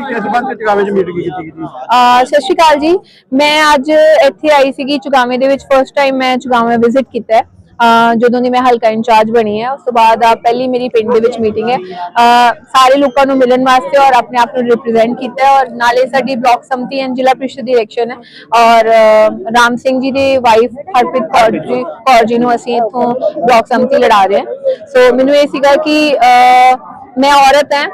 ਸੀ ਕਿਸ ਸੰਬੰਧ ਵਿੱਚ 'ਚ ਮੀਟਿੰਗ ਕੀਤੀ ਗਈ ਸੀ? ਸਤਿ ਸ਼੍ਰੀ ਅਕਾਲ ਜੀ। ਮੈਂ ਅੱਜ ਇੱਥੇ ਆਈ ਸੀਗੀ ਚੁਗਾਵੇਂ ਦੇ ਵਿੱਚ। ਫਰਸਟ ਟਾਈਮ ਮੈਂ ਚੁਗਾਵੇਂ ਵਿਜ਼ਿਟ ਕੀਤਾ ਹੈ। ਜਦੋਂ ਦੀ ਮੈਂ ਹਲਕਾ ਇੰਚਾਰਜ ਬਣੀ ਹੈ, ਉਸ ਤੋਂ ਬਾਅਦ ਆ ਪਹਿਲੀ ਮੇਰੀ ਪਿੰਡ ਦੇ ਵਿੱਚ ਮੀਟਿੰਗ ਹੈ। ਸਾਰੇ ਲੋਕਾਂ ਨੂੰ ਮਿਲਣ ਵਾਸਤੇ ਔਰ ਆਪਣੇ ਆਪ ਨੂੰ ਰਿਪਰੈਜ਼ੈਂਟ ਕੀਤਾ ਹੈ ਔਰ ਨਾਲੇ ਸਾਡੀ ਬਲਾਕ ਸੰਮਤੀ ਐਂਡ ਜ਼ਿਲ੍ਹਾ ਪ੍ਰੀਸ਼ਦ ਦੀ ਇਲੈਕਸ਼ਨ ਹੈ। ਔਰ ਰਾਮ ਸਿੰਘ ਜੀ ਦੀ ਵਾਈਫ ਹਰਪ੍ਰੀਤ ਕੌਰ ਜੀ ਕੌਰ ਜੀ ਨੂੰ ਅਸੀਂ ਇੱਥੋਂ ਬਲਾਕ ਸੰਮਤੀ ਲੜਾ ਰਹੇ ਹਾਂ। ਸੋ ਮੈਨੂੰ ਇਹ ਸੀਗਾ ਕਿ ਮੈਂ ਔਰਤ ਹਾਂ।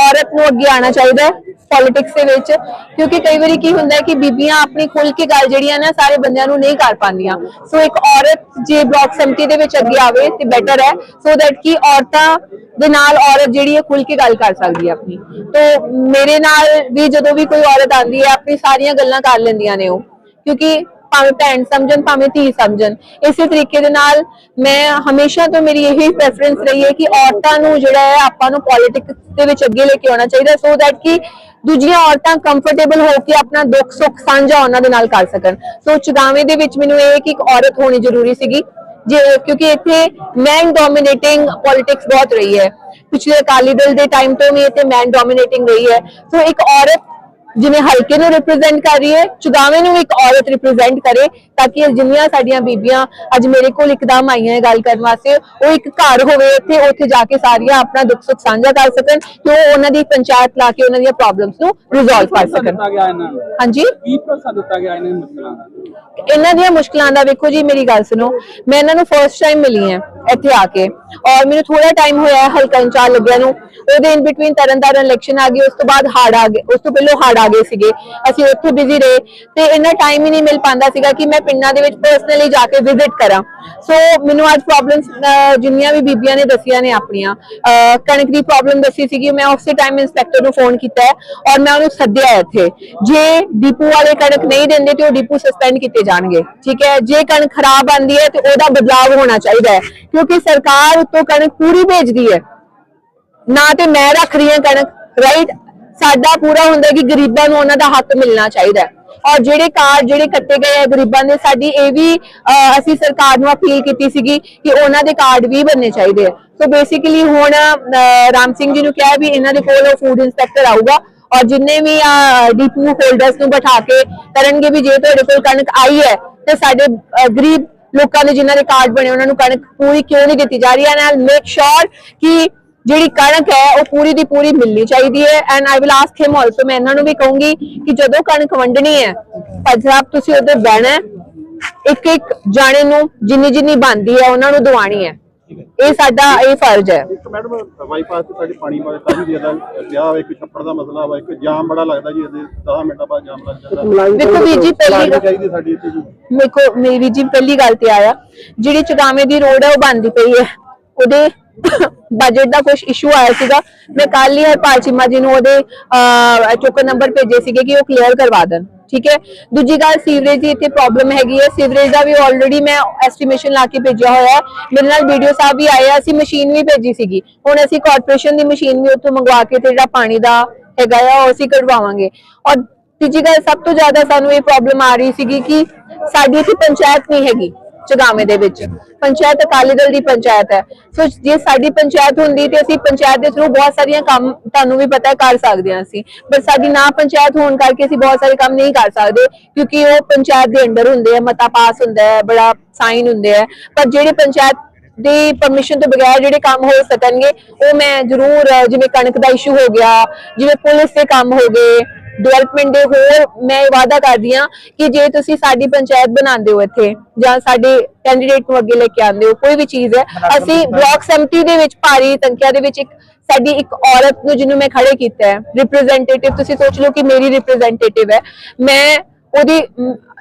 ਔਰਤ ਨੂੰ ਅੱਗੇ ਆਉਣਾ ਚਾਹੀਦਾ ਹੈ ਪੋਲਿਟਿਕਸ ਦੇ ਵਿੱਚ, ਕਿਉਂਕਿ ਕਈ ਵਾਰੀ ਕੀ ਹੁੰਦਾ ਹੈ ਕਿ ਬੀਬੀਆਂ ਆਪਣੀ ਖੁੱਲ ਕੇ ਗੱਲ ਜਿਹੜੀਆਂ ਨਾ ਸਾਰੇ ਬੰਦਿਆਂ ਨੂੰ ਨਹੀਂ ਕਰ ਪਾਉਂਦੀਆਂ। ਸੋ ਇੱਕ ਔਰਤ ਜੇ ਬਲਾਕ ਸੰਮਤੀ ਦੇ ਵਿੱਚ ਅੱਗੇ ਆਵੇ ਤੇ ਬੈਟਰ ਹੈ ਸੋ ਦੈਟ ਕਿ ਔਰਤਾਂ ਦੇ ਨਾਲ ਔਰਤ ਜਿਹੜੀ ਹੈ ਖੁੱਲ ਕੇ ਗੱਲ ਕਰ ਸਕਦੀ ਹੈ ਆਪਣੀ। ਤੋਂ ਮੇਰੇ ਨਾਲ ਵੀ ਜਦੋਂ ਵੀ ਕੋਈ ਔਰਤ ਆਉਂਦੀ ਹੈ, ਆਪਣੀ ਸਾਰੀਆਂ ਗੱਲਾਂ ਕਰ ਲੈਂਦੀਆਂ ਨੇ ਉਹ, ਕਿਉਂਕਿ ਭਾਵੇਂ ਭੈਣ ਸਮਝਣ, ਭਾਵੇਂ ਧੀ ਸਮਝਣ। ਇਸੇ ਤਰੀਕੇ ਦੇ ਨਾਲ ਮੈਂ ਹਮੇਸ਼ਾ ਤੋਂ ਮੇਰੀ ਇਹੀ ਪ੍ਰੈਫਰੈਂਸ ਰਹੀ ਹੈ ਕਿ ਔਰਤਾਂ ਨੂੰ ਜਿਹੜਾ ਹੈ ਆਪਾਂ ਨੂੰ ਪੋਲਿਟਿਕਸ ਦੇ ਵਿੱਚ ਅੱਗੇ ਲੈ ਕੇ ਆਉਣਾ ਚਾਹੀਦਾ ਸੋ ਦੈਟ ਕਿ ਦੂਜੀਆਂ ਔਰਤਾਂ ਕੰਫਰਟੇਬਲ ਹੋ ਕੇ ਆਪਣਾ ਦੁੱਖ, ਸੁੱਖ ਸਾਂਝਾ ਉਹਨਾਂ ਦੇ ਨਾਲ ਕਰ ਸਕਣ। ਸੋ ਚੁਗਾਵੇਂ ਦੇ ਵਿੱਚ ਮੈਨੂੰ ਇਹ ਕਿ ਇੱਕ ਔਰਤ ਹੋਣੀ ਜ਼ਰੂਰੀ ਸੀਗੀ। ਜੇ ਕਿਉਂਕਿ ਇੱਥੇ ਮੈਨ ਡੋਮੀਨੇਟਿੰਗ ਪੋਲਿਟਿਕਸ ਬਹੁਤ ਰਹੀ ਹੈ। ਪਿਛਲੇ ਅਕਾਲੀ ਦਲ ਦੇ ਟਾਈਮ ਤੋਂ ਵੀ ਇੱਥੇ ਮੈਨ ਡੋਮੀਨੇਟਿੰਗ ਰਹੀ ਹੈ। ਸੋ ਇੱਕ ਔਰਤ ਜਿਵੇਂ ਹਲਕੇ ਨੂੰ ਰਿਪਰੈਜ਼ੈਂਟ ਕਰ ਰਹੀ ਹੈ ਚੁਗਾਵੇਂ ਨੂੰ ਇੱਕ ਔਰਤ ਰਿਪਰੈਜ਼ੈਂਟ ਕਰੇ ਤਾਂ ਕਿ ਜਿੰਨੀਆਂ ਸਾਡੀਆਂ ਬੀਬੀਆਂ ਅੱਜ ਮੇਰੇ ਕੋਲ ਇੱਕਦਮ ਆਈਆਂ ਹੈ ਗੱਲ ਕਰਨ ਵਾਸਤੇ ਉਹ ਇੱਕ ਘਰ ਹੋਵੇ ਇੱਥੇ ਉੱਥੇ ਜਾ ਕੇ ਸਾਰੀਆਂ ਆਪਣਾ ਦੁੱਖ ਸੁੱਖ ਸਾਂਝਾ ਕਰ ਸਕਣ ਤੇ ਉਹ ਉਹਨਾਂ ਦੀ ਪੰਚਾਇਤ ਲਾ ਕੇ ਉਹਨਾਂ ਦੀਆਂ ਪ੍ਰੋਬਲਮਸ ਨੂੰ ਰਿਜ਼ੋਲਵ ਕਰ ਸਕਣ। ਹਾਂਜੀ? ਕੀ ਭਰੋਸਾ ਦਿੱਤਾ ਗਿਆ ਇਹਨਾਂ ਮੁਸ਼ਕਲਾਂ ਦਾ? ਇਹਨਾਂ ਦੀਆਂ ਮੁਸ਼ਕਲਾਂ ਦਾ ਵੇਖੋ ਜੀ ਮੇਰੀ ਗੱਲ ਸੁਣੋ। ਮੈਂ ਇਹਨਾਂ ਨੂੰ ਫਰਸਟ ਟਾਈਮ ਮਿਲੀ ਹਾਂ ਇੱਥੇ ਆ ਕੇ। ਔਰ ਮੈਨੂੰ ਥੋੜਾ ਟਾਈਮ ਹੋਇਆ ਹਲਕਾ ਇੰਚਾਰਜ ਲੱਗਿਆ ਨੂੰ। ਉਹਦੇ ਇਨ ਬਿਟਵੀਨ ਤਰਨਤਾਰਨ ਇਲੈਕਸ਼ਨ ਆ ਗਈ ਉਸ ਤੋਂ ਬਾਅਦ ਹਾੜ ਆ ਗਏ, ਉਸ ਤੋਂ ਪਹਿਲਾਂ ਹਾੜ ਆ ਗਏ ਸੀਗੇ। ਅਸੀਂ ਉੱਥੇ ਬਿਜ਼ੀ ਰਹੇ ਤੇ ਇੰਨਾ ਟਾਈਮ ਹੀ ਨਹੀਂ ਮਿਲ ਪਾਉਂਦਾ ਸੀਗਾ ਕਿ ਮੈਂ ਪਿੰਡਾਂ ਦੇ ਵਿੱਚ ਪਰਸਨਲੀ ਜਾ ਕੇ ਵਿਜ਼ਿਟ ਕਰਾਂ। ਸੋ ਮੈਨੂੰ ਅੱਜ ਪ੍ਰੋਬਲਮਸ ਜਿੰਨੀਆਂ ਵੀ ਬੀਬੀਆਂ ਨੇ ਦੱਸੀਆਂ ਨੇ ਆਪਣੀਆਂ ਕਣਕ ਦੀ ਪ੍ਰੋਬਲਮ ਦੱਸੀ ਸੀਗੀ, ਮੈਂ ਉਸੇ ਟਾਈਮ ਇੰਸਪੈਕਟਰ ਨੂੰ ਫੋਨ ਕੀਤਾ ਹੈ ਔਰ ਮੈਂ ਉਹਨੂੰ ਸੱਦਿਆ ਇੱਥੇ। ਜੇ ਡਿਪੂ ਵਾਲੇ ਕਣਕ ਨਹੀਂ ਦਿੰਦੇ ਤੇ ਉਹ ਡਿਪੂ ਸਸਪੈਂਡ ਕੀਤੇ ਜਾਣਗੇ, ਠੀਕ ਹੈ? ਜੇ ਕਣਕ ਖਰਾਬ ਆਂਦੀ ਹੈ ਤੇ ਉਹਦਾ ਬਦਲਾਵ ਹੋਣਾ ਚਾਹੀਦਾ ਹੈ, ਕਿਉਂਕਿ ਸਰਕਾਰ ਉੱਤੋਂ ਕਣਕ ਪੂਰੀ ਭੇਜਦੀ ਹੈ। ਨਾ ਤੇ ਮੈਂ ਰੱਖ ਰਹੀ ਹਾਂ ਕਣਕ ਰਾਈਟ ਸਾਡਾ ਪੂਰਾ ਹੁੰਦਾ ਕਿ ਗਰੀਬਾਂ ਨੂੰ ਉਹਨਾਂ ਦਾ ਹੱਕ ਮਿਲਣਾ ਚਾਹੀਦਾ ਔਰ ਜਿਹੜੇ ਕਾਰਡ ਜਿਹੜੇ ਕੱਟੇ ਗਏ ਆ ਗਰੀਬਾਂ ਦੇ, ਸਾਡੀ ਇਹ ਵੀ ਅਸੀਂ ਸਰਕਾਰ ਨੂੰ ਅਪੀਲ ਕੀਤੀ ਸੀਗੀ ਕਿ ਉਹਨਾਂ ਦੇ ਕਾਰਡ ਵੀ ਬਣਨੇ ਚਾਹੀਦੇ ਆ। ਸੋ ਬੇਸਿਕਲੀ ਹੁਣ ਰਾਮ ਸਿੰਘ ਜੀ ਨੂੰ ਕਿਹਾ ਵੀ ਇਹਨਾਂ ਦੇ ਕੋਲ ਫੂਡ ਇਨਸਪੈਕਟਰ ਆਊਗਾ ਔਰ ਜਿੰਨੇ ਵੀ ਡੀਪੂ ਹੋਲਡਰਸ ਨੂੰ ਬਿਠਾ ਕੇ ਕਰਨਗੇ ਵੀ ਜੇ ਤੁਹਾਡੇ ਕੋਲ ਕਣਕ ਆਈ ਹੈ, ਤੇ ਸਾਡੇ ਗਰੀਬ ਲੋਕਾਂ ਦੇ ਜਿਨ੍ਹਾਂ ਦੇ ਕਾਰਡ ਬਣੇ, ਉਹਨਾਂ ਨੂੰ ਕਣਕ ਪੂਰੀ ਕਿਉਂ ਨਹੀਂ ਦਿੱਤੀ ਜਾ ਰਹੀ? ਹੈ ਐਂਡ ਮੇਕ ਸ਼ੋਰ ਕਿ ਜਿਹੜੀ ਕਣਕ ਹੈ ਉਹ ਪੂਰੀ ਦੀ ਪੂਰੀ ਮਿਲਣੀ ਚਾਹੀਦੀ ਹੈ। And I will ask him also ਮੈਂ ਇਹਨਾਂ ਨੂੰ ਵੀ ਕਹੂੰਗੀ ਕਿ ਜਦੋਂ ਕਣਕ ਵੰਡਣੀ ਹੈ ਸਾਹਿਬ ਤੁਸੀਂ ਉੱਧਰ ਬਹਿਣਾ ਇੱਕ ਇੱਕ ਜਾਣੇ ਨੂੰ ਜਿੰਨੀ ਜਿੰਨੀ ਬਣਦੀ ਹੈ ਉਹਨਾਂ ਨੂੰ ਦਵਾਣੀ ਹੈ। ਇਹ ਸਾਡਾ ਇਹ ਫਰਜ਼ ਹੈ। ਇੱਕ ਮੈਡਮ ਬਾਈਪਾਸ ਤੇ ਸਾਡੇ ਪਾਣੀ ਵਾਲੇ ਕਾਫੀ ਦੇਰ ਦਾ ਪਿਆ ਵਾ ਇੱਕ ਛੱਪੜ ਦਾ ਮਸਲਾ ਵਾ ਇੱਕ ਜਾਮ ਬੜਾ ਲੱਗਦਾ ਜੀ ਇਹਦੇ 10 ਮਿੰਟਾਂ ਬਾਅਦ ਜਾਮ ਲੱਗ ਜਾਂਦਾ। ਦੇਖੋ ਵੀਰ ਜੀ ਪਹਿਲੀ ਲਾਈਨ ਚਾਹੀਦੀ ਸਾਡੀ ਇੱਥੇ ਜੀ। ਦੇਖੋ ਮੇਰੀ ਵੀਰ ਜੀ ਪਹਿਲੀ ਗੱਲ ਤੇ ਆਇਆ। ਜਿਹੜੀ ਚੁਗਾਵੇਂ ਦੀ ਰੋਡ ਹੈ ਉਹ ਬੰਦੀ ਪਈ ਹੈ। ਉਹਦੇ ਬਜਟ ਦਾ ਕੁਝ ਇਸ਼ੂ ਆਇਆ ਸੀਗਾ। ਮੈਂ ਕੱਲ ਹੀ ਹਰਪਾਲ ਚੀਮਾ ਜੀ ਨੂੰ ਉਹਦੇ ਟੋਕਨ ਨੰਬਰ ਭੇਜੇ ਸੀਗੇ ਕਿ ਉਹ ਕਲੀਅਰ ਕਰਵਾ ਦੇਣ। ਠੀਕ ਹੈ? ਦੂਜੀ ਗੱਲ, ਸੀਵਰੇਜ ਦੀ ਇੱਥੇ ਪ੍ਰੋਬਲਮ ਹੈਗੀ ਹੈ। ਸੀਵਰੇਜ ਦਾ ਵੀ ਆਲਰੇਡੀ ਮੈਂ ਐਸਟੀਮੇਸ਼ਨ ਲਾ ਕੇ ਭੇਜਿਆ ਹੋਇਆ ਹੈ। ਮੇਰੇ ਨਾਲ ਵੀਡੀਓ ਸਾਹਿਬ ਵੀ ਆਏ ਆ, ਅਸੀਂ ਮਸ਼ੀਨ ਵੀ ਭੇਜੀ ਸੀਗੀ। ਹੁਣ ਅਸੀਂ ਕਾਰਪੋਰੇਸ਼ਨ ਦੀ ਮਸ਼ੀਨ ਵੀ ਉੱਥੋਂ ਮੰਗਵਾ ਕੇ ਤੇ ਜਿਹੜਾ ਪਾਣੀ ਦਾ ਹੈਗਾ ਆ, ਉਹ ਅਸੀਂ ਕਢਵਾਵਾਂਗੇ। ਔਰ ਤੀਜੀ ਗੱਲ, ਸਭ ਤੋਂ ਜ਼ਿਆਦਾ ਸਾਨੂੰ ਇਹ ਪ੍ਰੋਬਲਮ ਆ ਰਹੀ ਸੀਗੀ ਕਿ ਸਾਡੀ ਇੱਥੇ ਪੰਚਾਇਤ ਨਹੀਂ ਹੈਗੀ। ਚਗਾਵੇਂ ਦੇ ਵਿੱਚ। ਪੰਚਾਇਤ ਅਕਾਲੀ ਦਲ ਦੀ ਪੰਚਾਇਤ ਹੈ। ਸੋ ਜੇ ਸਾਡੀ ਪੰਚਾਇਤ ਹੁੰਦੀ ਤੇ ਅਸੀਂ ਪੰਚਾਇਤ ਦੇ ਥਰੂ ਬਹੁਤ ਸਾਰੀਆਂ ਕੰਮ ਤੁਹਾਨੂੰ ਵੀ ਪਤਾ ਕਰ ਸਕਦੇ ਹਾਂ ਅਸੀਂ। ਪਰ ਸਾਡੀ ਨਾ ਪੰਚਾਇਤ ਹੋਣ ਕਰਕੇ ਅਸੀਂ ਬਹੁਤ ਸਾਰੇ ਕੰਮ ਨਹੀਂ ਕਰ ਸਕਦੇ ਕਿਉਂਕਿ ਉਹ ਪੰਚਾਇਤ ਦੇ ਅੰਡਰ ਹੁੰਦੇ ਆ, ਮਤਾ ਪਾਸ ਹੁੰਦਾ ਹੈ, ਬੜਾ ਸਾਈਨ ਹੁੰਦੇ ਆ। ਪਰ ਜਿਹੜੇ ਪੰਚਾਇਤ ਦੀ ਪਰਮਿਸ਼ਨ ਤੋਂ ਬਗੈਰ ਜਿਹੜੇ ਕੰਮ ਹੋ ਸਕਣਗੇ, ਉਹ ਮੈਂ ਜ਼ਰੂਰ, ਜਿਵੇਂ ਕਣਕ ਦਾ ਇਸ਼ੂ ਹੋ ਗਿਆ, ਜਿਵੇਂ ਪੁਲਿਸ ਦੇ ਕੰਮ ਹੋ ਗਏ ਡਿਵੈਲਪਮੈਂਟ ਦੇ ਹੋਰ ਮੈਂ ਵਾਅਦਾ ਕਰਦੀ ਹਾਂ ਕਿ ਜੇ ਤੁਸੀਂ ਸਾਡੀ ਪੰਚਾਇਤ ਬਣਾਉਂਦੇ ਹੋ ਇੱਥੇ ਜਾਂ ਸਾਡੇ ਕੈਂਡੀਡੇਟ ਨੂੰ ਅੱਗੇ ਲੈ ਕੇ ਆਉਂਦੇ ਹੋ ਕੋਈ ਵੀ ਚੀਜ਼ ਹੈ ਅਸੀਂ ਬਲਾਕ ਸੰਮਤੀ ਦੇ ਵਿੱਚ ਭਾਰੀ ਸੰਖਿਆ ਦੇ ਵਿੱਚ ਇੱਕ ਸਾਡੀ ਇੱਕ ਔਰਤ ਨੂੰ ਜਿਹਨੂੰ ਮੈਂ ਖੜੇ ਕੀਤਾ ਹੈ ਰਿਪਰੈਜ਼ੈਂਟੇਟਿਵ ਤੁਸੀਂ ਸੋਚ ਲਓ ਕਿ ਮੇਰੀ ਰਿਪਰੈਜ਼ੈਂਟੇਟਿਵ ਹੈ ਮੈਂ ਉਹਦੀ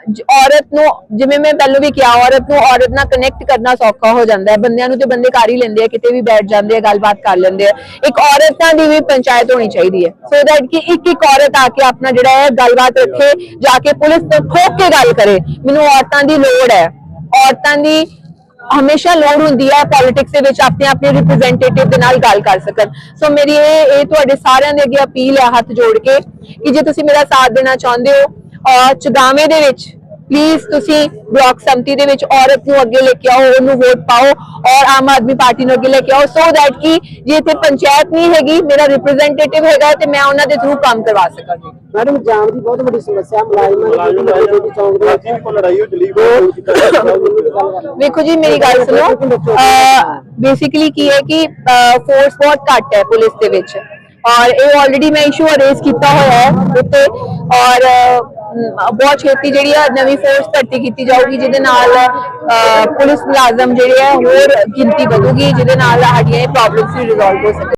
ਔਰਤ ਨੂੰ, ਜਿਵੇਂ ਮੈਂ ਪਹਿਲਾਂ ਵੀ ਕਿਹਾ, ਔਰਤ ਨੂੰ ਔਰਤ ਨਾਲ ਕਨੈਕਟ ਕਰਨਾ ਸੌਖਾ ਹੋ ਜਾਂਦਾ ਹੈ। ਬੰਦਿਆਂ ਨੂੰ ਤੇ ਬੰਦੇ ਕਰ ਹੀ ਲੈਂਦੇ ਆ, ਕਿਤੇ ਵੀ ਬੈਠ ਜਾਂਦੇ ਆ, ਗੱਲਬਾਤ ਕਰ ਲੈਂਦੇ ਆ। ਇੱਕ ਔਰਤਾਂ ਦੀ ਵੀ ਪੰਚਾਇਤ ਹੋਣੀ ਚਾਹੀਦੀ ਹੈ। ਸੋ ਦੈਟ ਕਿ ਇੱਕ ਇੱਕ ਔਰਤ ਆ ਕੇ ਆਪਣਾ ਜਿਹੜਾ ਹੈ, ਗੱਲਬਾਤ ਰੱਖੇ, ਜਾ ਕੇ ਪੁਲਿਸ ਤੋਂ ਠੋਕ ਕੇ ਗੱਲ ਕਰੇ। ਮੈਨੂੰ ਔਰਤਾਂ ਦੀ ਲੋੜ ਹੈ। ਔਰਤਾਂ ਦੀ ਹਮੇਸ਼ਾ ਲੋੜ ਹੁੰਦੀ ਹੈ ਪੋਲਿਟਿਕਸ ਦੇ ਵਿੱਚ ਆਪਣੇ ਆਪਣੇ ਰਿਪਰੈਜ਼ੈਂਟੇਟਿਵ ਦੇ ਨਾਲ ਗੱਲ ਕਰ ਸਕਣ। ਸੋ ਮੇਰੀ ਇਹ ਇਹ ਤੁਹਾਡੇ ਸਾਰਿਆਂ ਦੇ ਅੱਗੇ ਅਪੀਲ ਹੈ ਹੱਥ ਜੋੜ ਕੇ ਕਿ ਜੇ ਤੁਸੀਂ ਮੇਰਾ ਸਾਥ ਦੇਣਾ ਚਾਹੁੰਦੇ ਹੋ ਚੁਗਾਵੇਂ ਦੇ ਵਿੱਚ ਪਲੀਜ਼ ਤੁਸੀਂ ਬਲਾਕ ਸੰਮਤੀ ਦੇ ਵਿੱਚ ਔਰਤ ਨੂੰ ਅੱਗੇ ਲੈ ਕੇ ਆਓ ਉਹਨੂੰ ਵੋਟ ਪਾਓ ਔਰ ਆਮ ਆਦਮੀ ਪਾਰਟੀ ਨੂੰ ਅੱਗੇ ਲੈ ਕੇ ਆਓ ਸੋ ਦੈਟ ਕਿ ਜੇ ਇੱਥੇ ਪੰਚਾਇਤ ਨਹੀਂ ਹੈਗੀ ਮੇਰਾ ਰਿਪਰੈਜ਼ੈਂਟੇਟਿਵ ਹੈਗਾ ਤੇ ਮੈਂ ਉਹਨਾਂ ਦੇ ਥਰੂ ਕੰਮ ਕਰਵਾ ਸਕਾਂਗੀ। ਮੈਡਮ ਜਾਮ ਦੀ ਬਹੁਤ ਵੱਡੀ ਸਮੱਸਿਆ ਮੁਲਾਜ਼ਮਾਂ ਮੁਲਾਜ਼ਮ ਦੀ ਜਿਹੜੀ ਚੌਂਕ ਦੇ ਵਿੱਚ ਜੀ ਲੜਾਈ ਹੋ ਵੇਖੋ ਮੇਰੀ ਗੱਲ ਸੁਣੋ ਬੇਸਿਕਲੀ ਕੀ ਹੈ ਕਿ ਫੋਰਸ ਬਹੁਤ ਘੱਟ ਹੈ ਪੁਲਿਸ ਦੇ ਵਿੱਚ। ਔਰ ਇਹ ਆਲਰੇਡੀ ਮੈਂ ਇਸ਼ੂ ਅਰੇਜ਼ ਕੀਤਾ ਹੋਇਆ ਹੈ ਉੱਤੇ ਔਰ ਬਹੁਤ ਛੇਤੀ ਜਿਹੜੀ ਆ ਨਵੀਂ ਫੋਰਸ ਭਰਤੀ ਕੀਤੀ ਜਾਊਗੀ ਜਿਹਦੇ ਨਾਲ ਅਹ, ਪੁਲਿਸ ਮੁਲਾਜ਼ਮ ਜਿਹੜੇ ਆ ਹੋਰ ਗਿਣਤੀ ਵਧੂਗੀ ਜਿਹਦੇ ਨਾਲ ਸਾਡੀਆਂ ਇਹ ਪ੍ਰੋਬਲਮਸ ਵੀ ਰਿਜ਼ੋਲਵ ਹੋ ਸਕਣ